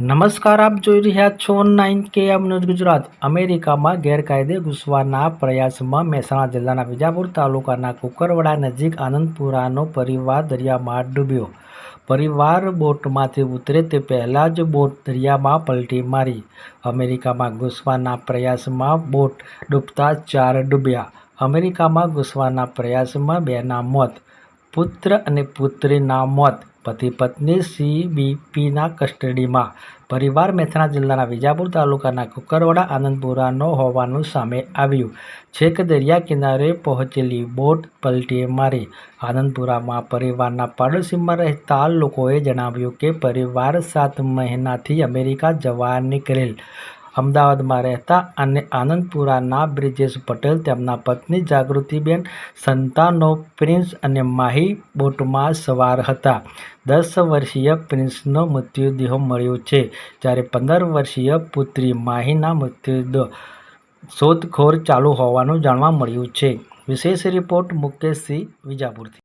નમસ્કાર, આપ જોઈ રહ્યા છો નાઇન કે એમ ન્યૂઝ ગુજરાત. અમેરિકામાં ગેરકાયદે ઘૂસવાના પ્રયાસમાં મહેસાણા જિલ્લાના વિજાપુર તાલુકાના કુકરવાડા નજીક આનંદપુરાનો પરિવાર દરિયામાં ડૂબ્યો. પરિવાર બોટમાંથી ઉતરે તે પહેલાં જ બોટ દરિયામાં પલટી મારી. અમેરિકામાં ઘૂસવાના પ્રયાસમાં બોટ ડૂબતા ચાર ડૂબ્યા. અમેરિકામાં ઘૂસવાના પ્રયાસમાં બેના મોત. પુત્ર અને પુત્રીના મોત. પતિ પત્ની સીબીપીના કસ્ટડીમાં. પરિવાર મહેસાણા જિલ્લાના વિજાપુર તાલુકાના કુકરવાડા આનંદપુરાનો હોવાનું સામે આવ્યું. છેક દરિયા કિનારે પહોંચેલી બોટ પલટી મારી. આનંદપુરામાં પરિવારના પાડોશીમાં રહેતા લોકોએ જણાવ્યું કે પરિવાર સાત મહિનાથી અમેરિકા જવા નીકળેલ. અમદાવાદમાં રહેતા અને આનંદપુરાના બ્રિજેશ પટેલ, તેમના પત્ની જાગૃતિબેન, સંતાનો પ્રિન્સ અને માહી બોટમાં સવાર હતા. દસ વર્ષીય પ્રિન્સનો મૃત્યુદેહ મળ્યો છે. જ્યારે પંદર વર્ષીય પુત્રી માહીના મૃત્યુદેહ શોધખોળ ચાલુ હોવાનું જાણવા મળ્યું છે. વિશેષ રિપોર્ટ મુકેશસિંહ વિજાપુરથી.